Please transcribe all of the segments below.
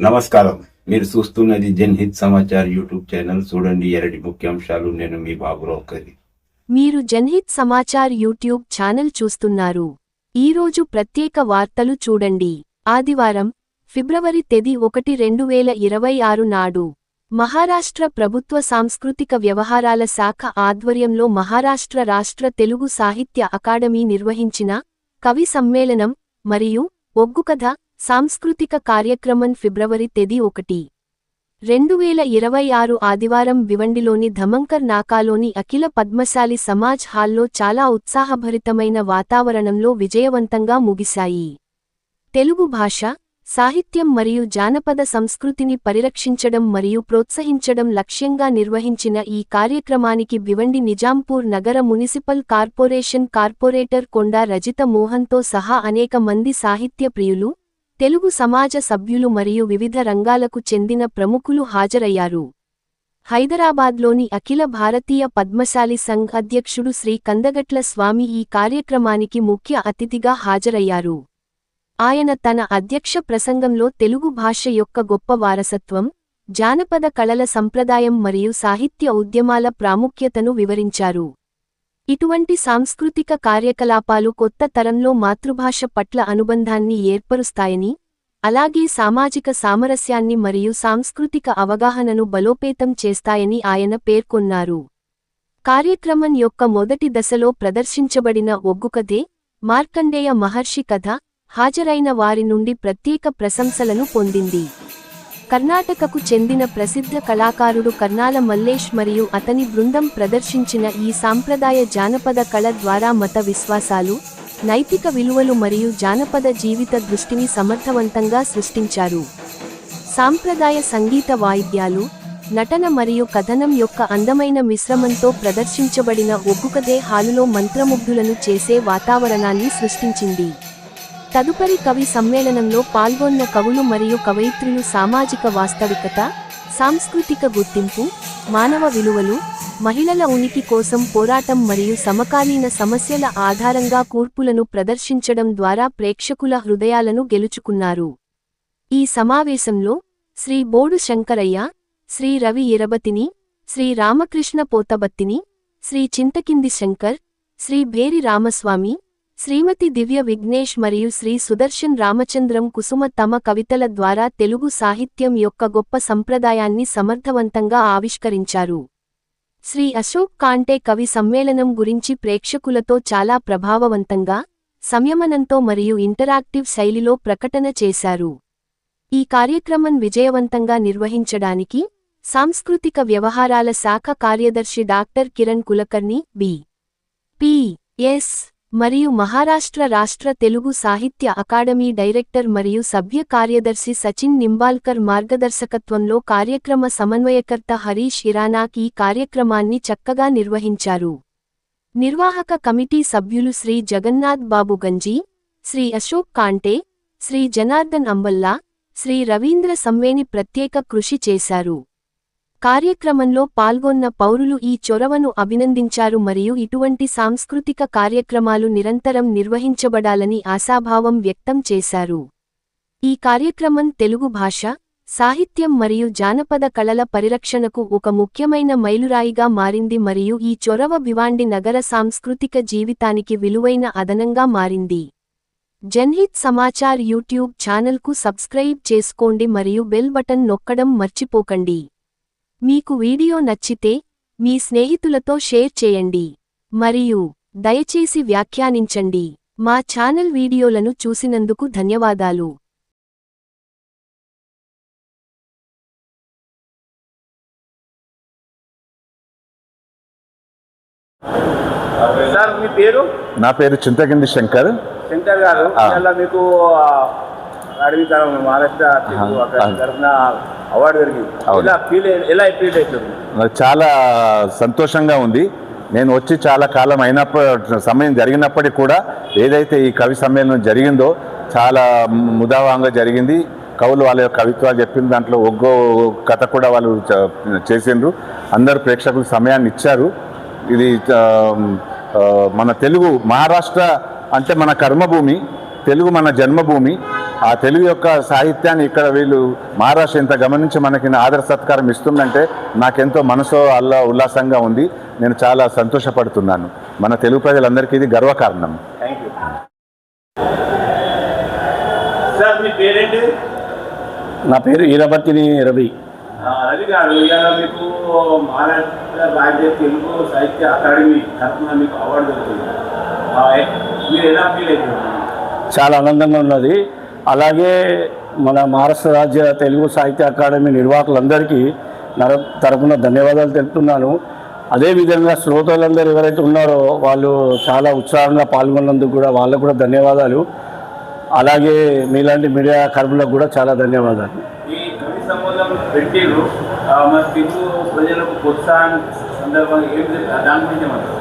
నమస్కారం. మీరు చూస్తున్నది జన్హిత్ సమాచార్ యూట్యూబ్ ఛానల్. చూడండి ఎరటి ముఖ్యాంశాలు. నేను మీ బాబురావు కది మీరు జన్హిత్ సమాచార్ యూట్యూబ్ ఛానల్ చూస్తున్నారు. ఈరోజు ప్రత్యేక వార్తలు చూడండి. ఆదివారం ఫిబ్రవరి తేదీ ఒకటి రెండు వేల ఇరవై ఆరు నాడు మహారాష్ట్ర ప్రభుత్వ సాంస్కృతిక వ్యవహారాల శాఖ ఆధ్వర్యంలో మహారాష్ట్ర రాష్ట్ర తెలుగు సాహిత్య అకాడమీ నిర్వహించిన కవి సమ్మేళనం మరియు ఒగ్గుకథ సాంస్కృతిక కార్యక్రమం ఫిబ్రవరి తేదీ ఒకటి. రెండు వేల ఇరవై ఆరు ఆదివారం భివండిలోని ధమంకర్ నాకాలోని అఖిల పద్మశాలి సమాజ్ హాల్లో చాలా ఉత్సాహభరితమైన వాతావరణంలో విజయవంతంగా ముగిశాయి. తెలుగు భాష సాహిత్యం మరియు జానపద సంస్కృతిని పరిరక్షించడం మరియు ప్రోత్సహించడం లక్ష్యంగా నిర్వహించిన ఈ కార్యక్రమానికి భివండి నిజాంపూర్ నగర municipal corporation corporator Konda Rajitha మోహన్తో సహా అనేక మంది సాహిత్య ప్రియులు తెలుగు సమాజ సభ్యులు మరియు వివిధ రంగాలకు చెందిన ప్రముఖులు హాజరయ్యారు. హైదరాబాద్లోని అఖిల భారతీయ పద్మశాలి సంఘ్ అధ్యక్షుడు శ్రీ కందగట్ల స్వామి ఈ కార్యక్రమానికి ముఖ్య అతిథిగా హాజరయ్యారు. ఆయన తన అధ్యక్ష ప్రసంగంలో తెలుగు భాష యొక్క గొప్ప వారసత్వం జానపద కళల సంప్రదాయం మరియు సాహిత్య ఉద్యమాల ప్రాముఖ్యతను వివరించారు. ఇటువంటి సాంస్కృతిక కార్యకలాపాలు కొత్త తరంలో మాతృభాష పట్ల అనుబంధాన్ని ఏర్పరుస్తాయని అలాగే సామాజిక సామరస్యాన్ని మరియు సాంస్కృతిక అవగాహనను బలోపేతం చేస్తాయని ఆయన పేర్కొన్నారు. కార్యక్రమం యొక్క మొదటి దశలో ప్రదర్శించబడిన ఒగ్గుకథే మార్కండేయ మహర్షి కథ హాజరైన వారి నుండి ప్రత్యేక ప్రశంసలను పొందింది. కర్ణాటకకు చెందిన ప్రసిద్ధ కళాకారుడు కర్ణాల మల్లేష్ మరియు అతని బృందం ప్రదర్శించిన ఈ సాంప్రదాయ జానపద కళ ద్వారా మత విశ్వాసాలు నైతిక విలువలు మరియు జానపద జీవిత దృష్టిని సమర్థవంతంగా సృష్టించారు. సాంప్రదాయ సంగీత వాయిద్యాలు నటన మరియు కథనం యొక్క అందమైన మిశ్రమంతో ప్రదర్శించబడిన ఒగ్గుకదే హాలులో మంత్రముగ్ధులను చేసే వాతావరణాన్ని సృష్టించింది. తదుపరి కవి సమ్మేళనంలో పాల్గొన్న కవులు మరియు కవయిత్రులు సామాజిక వాస్తవికత సాంస్కృతిక గుర్తింపు మానవ విలువలు మహిళల ఉనికి కోసం పోరాటం మరియు సమకాలీన సమస్యల ఆధారంగా కూర్పులను ప్రదర్శించడం ద్వారా ప్రేక్షకుల హృదయాలను గెలుచుకున్నారు. ఈ సమావేశంలో శ్రీ బోడు శంకరయ్య శ్రీ రవి ఇరబతిని శ్రీ రామకృష్ణ పోతబత్తిని శ్రీ చింతకింది శంకర్ శ్రీ భేరి రామస్వామి శ్రీమతి దివ్య విఘ్నేష్ మరియు శ్రీ సుదర్శన్ రామచంద్రం కుసుమ తమ కవితల ద్వారా తెలుగు సాహిత్యం యొక్క గొప్ప సంప్రదాయాన్ని సమర్థవంతంగా ఆవిష్కరించారు. శ్రీ అశోక్ కాంటే కవి సమ్మేళనం గురించి ప్రేక్షకులతో చాలా ప్రభావవంతంగా సంయమనంతో మరియు ఇంటరాక్టివ్ శైలిలో ప్రకటన చేశారు. ఈ కార్యక్రమం విజయవంతంగా నిర్వహించడానికి సాంస్కృతిక వ్యవహారాల శాఖ కార్యదర్శి doctor Kiran Kulkarni B. P. S. మరియు మహారాష్ట్ర రాష్ట్ర తెలుగు సాహిత్య అకాడమీ డైరెక్టర్ మరియు సభ్య కార్యదర్శి సచిన్ నింబాల్కర్ మార్గదర్శకత్వంలో కార్యక్రమ సమన్వయకర్త హరీష్ ఇరానాక్ ఈ కార్యక్రమాన్ని చక్కగా నిర్వహించారు. నిర్వాహక కమిటీ సభ్యులు శ్రీ జగన్నాథ్ బాబు గంజీ శ్రీ అశోక్ కాంటే శ్రీ జనార్దన్ అంబల్లా శ్రీ రవీంద్ర సంవేని ప్రత్యేక కృషి చేశారు. కార్యక్రమంలో పాల్గొన్న పౌరులు ఈ చొరవను అభినందించారు మరియు ఇటువంటి సాంస్కృతిక కార్యక్రమాలు నిరంతరం నిర్వహించబడాలని ఆశాభావం వ్యక్తం చేశారు. ఈ కార్యక్రమం తెలుగు భాష సాహిత్యం మరియు జానపద కళల పరిరక్షణకు ఒక ముఖ్యమైన మైలురాయిగా మారింది మరియు ఈ చొరవ భివాండి నగర సాంస్కృతిక జీవితానికి విలువైన అదనంగా మారింది. జన్హిత్ సమాచార్ యూట్యూబ్ ఛానల్కు సబ్స్క్రైబ్ చేసుకోండి మరియు బెల్ బటన్ నొక్కడం మర్చిపోకండి. మీకు వీడియో నచ్చితే మీ స్నేహితులతో షేర్ చేయండి. మరియు దయచేసి వ్యాఖ్యానించండి. మా ఛానల్ వీడియోలను చూసినందుకు ధన్యవాదాలు. సార్ మీ పేరు? నా పేరు చింతకింది శంకర్. శంకర్ గారు. మీకు మహారాష్ట్ర తరఫున అవార్డు జరిగింది. అవును. ఎలా ఫీల్ ఎలా ఫీల్ అవుతుంది నాకు చాలా సంతోషంగా ఉంది. నేను వచ్చి చాలా కాలం అయినప్పుడు సమయం జరిగినప్పటికీ కూడా ఏదైతే ఈ కవి సమ్మేళనం జరిగిందో చాలా ముదావంగా జరిగింది. కవులు వాళ్ళ యొక్క కవిత్వాలు చెప్పిన దాంట్లో ఒగ్గో కథ కూడా వాళ్ళు చేసిండ్రు. అందరు ప్రేక్షకులు సమయాన్ని ఇచ్చారు. ఇది మన తెలుగు మహారాష్ట్ర అంటే మన కర్మభూమి తెలుగు మన జన్మభూమి. ఆ తెలుగు యొక్క సాహిత్యాన్ని ఇక్కడ వీళ్ళు మహారాష్ట్ర ఇంత గమనించి మనకి ఆదర సత్కారం ఇస్తుందంటే నాకెంతో మనసు అల్లా ఉల్లాసంగా ఉంది. నేను చాలా సంతోషపడుతున్నాను. మన తెలుగు ప్రజలందరికీ ఇది గర్వకారణం. నా పేరు ఈరబత్తిని రవి. ఆ, రవి గారు ఇవాళ మీకు మహారాష్ట్ర రాజ్య తెలుగు సాహిత్య అకాడమీ తరఫున మీకు అవార్డు దొరుకుతుంది. ఆ, మీరు ఎలా ఫీల్ అవుతున్నారు చాలా ఆనందంగా ఉన్నది. అలాగే మన మహారాష్ట్ర రాజ్య తెలుగు సాహిత్య అకాడమీ నిర్వాహకులందరికీ నర తరపున ధన్యవాదాలు తెలుపుతున్నాను. అదేవిధంగా శ్రోతలందరూ ఎవరైతే ఉన్నారో వాళ్ళు చాలా ఉత్సాహంగా పాల్గొన్నందుకు కూడా వాళ్ళకు కూడా ధన్యవాదాలు. అలాగే మీలాంటి మీడియా కర్ములకు కూడా చాలా ధన్యవాదాలు. ఈ కవి సంబంధం పెట్టిరు ఆ, మన తెలుగు ప్రజలకు ప్రోత్సాహం సందర్భంగా ఏం జరిగింది? దాని గురించి ఏమంటారు?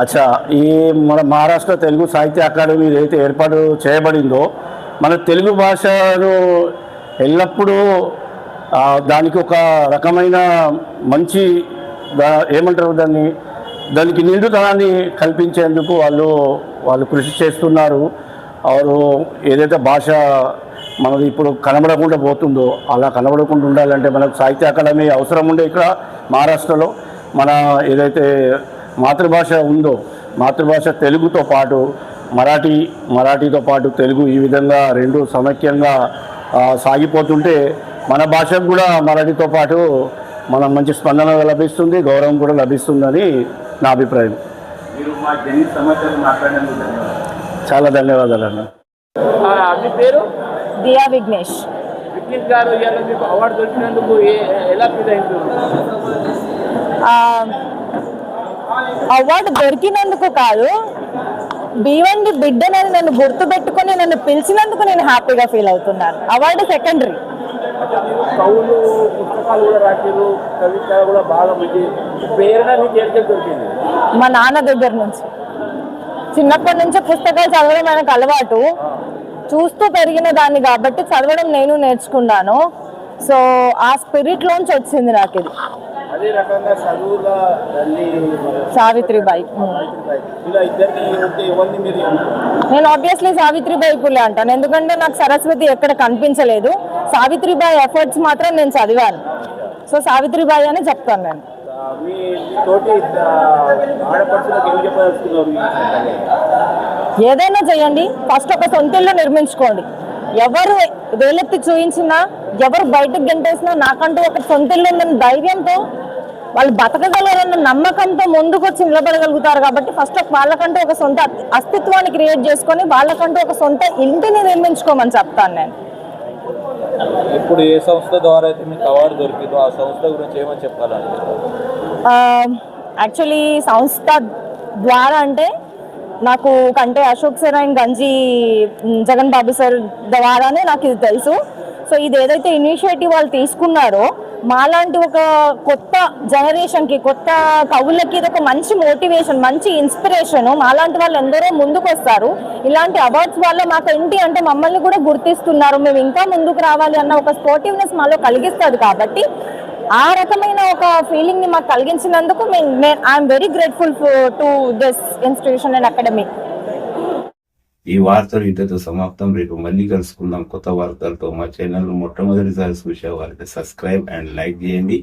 అచ్చా ఈ మన మహారాష్ట్ర తెలుగు సాహిత్య అకాడమీ ఏదైతే ఏర్పాటు చేయబడిందో మన తెలుగు భాషను ఎల్లప్పుడూ దానికి ఒక రకమైన మంచి ఏమంటారు దాన్ని దానికి నిండుతనాన్ని కల్పించేందుకు వాళ్ళు వాళ్ళు కృషి చేస్తున్నారు. వారు ఏదైతే భాష మనది ఇప్పుడు కనబడకుండా పోతుందో అలా కనబడకుండా ఉండాలంటే మనకు సాహిత్య అకాడమీ అవసరం ఉండే ఇక్కడ మహారాష్ట్రలో. మన ఏదైతే మాతృభాష ఉందో మాతృభాష తెలుగుతో పాటు మరాఠీ మరాఠీతో పాటు తెలుగు ఈ విధంగా రెండు సమైక్యంగా ఆ, సాగిపోతుంటే మన భాషకు కూడా మరాఠీతో పాటు మనం మంచి స్పందన లభిస్తుంది గౌరవం కూడా లభిస్తుందని నా అభిప్రాయం. మీరు మా జని సమాచారం మాట్లాడినందుకు ధన్యవాదాలు. చాలా ధన్యవాదాలు అన్న మీ పేరు? దియా విఘ్నేష్. విజ్ఞాన్ గారు మీకు అవార్డు దొరికినందుకు ఎలా ఫీల్ అయింది? ఆ, అవార్డు దొరికినందుకు కాదు బీవండి బిడ్డనని నన్ను గుర్తు పెట్టుకొని నన్ను పిలిచినందుకు నేను హ్యాపీగా ఫీల్ అవుతున్నాను. Award secondary. మా నాన్న దగ్గర నుంచి. చిన్నప్పటి నుంచే పుస్తకాలు చదవడం మనకు అలవాటు. చూస్తూ పెరిగిన దాన్ని కాబట్టి చదవడం నేను నేర్చుకున్నాను. సో ఆ స్పిరిట్ లోంచి వచ్చింది నాకు ఇది. అదే రకంగా చదువుల తల్లి సావిత్రిబాయి. ఉమ్. ఇలా ఇద్దరిని ఉంటే ఎవరిని మీరు ఎన్నుకుంటారు? నేను ఆబ్వియస్లీ సావిత్రిబాయి పులే అంటాను. ఎందుకంటే నాకు సరస్వతి ఎక్కడ కనిపించలేదు. సావిత్రిబాయి ఎఫర్ట్స్ మాత్రం నేను చదివాను. సో సావిత్రిబాయి అని చెప్తాను నేను. మీ తోటి ఆడపడుచులకు ఏం? ఏదైనా చేయండి. ఫస్ట్ ఒక సొంత ఇల్లు నిర్మించుకోండి. ఎవరు వేలెత్తి చూయించినా ఎవరు బయటకు గంటేసినా నాకంటూ ఒక సొంత ఇల్లు ఉందని ధైర్యంతో వాళ్ళు బతకగలరన్న నమ్మకంతో ముందుకు వచ్చి నిలబడగలుగుతారు కాబట్టి ఫస్ట్ వాళ్ళకంటూ ఒక సొంత అస్తిత్వాన్ని క్రియేట్ చేసుకొని వాళ్ళకంటూ ఒక సొంత ఇంటిని నిర్మించుకోమని చెప్తాను నేను. ఇప్పుడు ఏ సంస్థ ద్వారా అయితే మీకు అవార్డు దొరికిందో ఆ సంస్థ గురించి ఏమని చెప్పాలనుకుంటున్నారు యాక్చువల్లీ సంస్థ ద్వారా అంటే నాకు కంటే అశోక్ సార్ అండ్ గంజి జగన్ బాబు సార్ ద్వారానే నాకు ఇది తెలుసు. సో ఇది ఏదైతే ఇనిషియేటివ్ వాళ్ళు తీసుకున్నారో మాలాంటి ఒక కొత్త జనరేషన్కి కొత్త కవులకి ఇది ఒక మంచి మోటివేషన్ మంచి ఇన్స్పిరేషన్ మాలాంటి వాళ్ళు ఎందరో ముందుకు వస్తారు. ఇలాంటి అవార్డ్స్ వల్ల మాకు ఏంటి అంటే మమ్మల్ని కూడా గుర్తిస్తున్నారు. మేము ఇంకా ముందుకు రావాలి అన్న ఒక స్పోర్టివ్నెస్ మాలో కలిగిస్తుంది కాబట్టి ఆ రకమైన ఒక ఫీలింగ్ని మాకు కలిగించినందుకు I'm very grateful to this institution and academy ఈ వార్తలు ఇంతతో సమాప్తం. రేపు మళ్ళీ కలుసుకుందాం కొత్త వార్తలతో. మా ఛానల్ మొట్టమొదటిసారి చూసే వారికి సబ్స్క్రైబ్ అండ్ లైక్ చేయండి.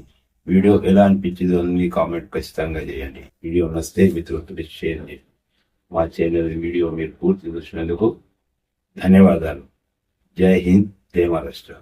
వీడియో ఎలా అనిపించిందో మీ కామెంట్ ఖచ్చితంగా చేయండి. వీడియో నచ్చితే మిత్రులతో షేర్ చేయండి. మా ఛానల్ వీడియో మీరు పూర్తి చూసినందుకు ధన్యవాదాలు. జై హింద్ జై మహారాష్ట్ర.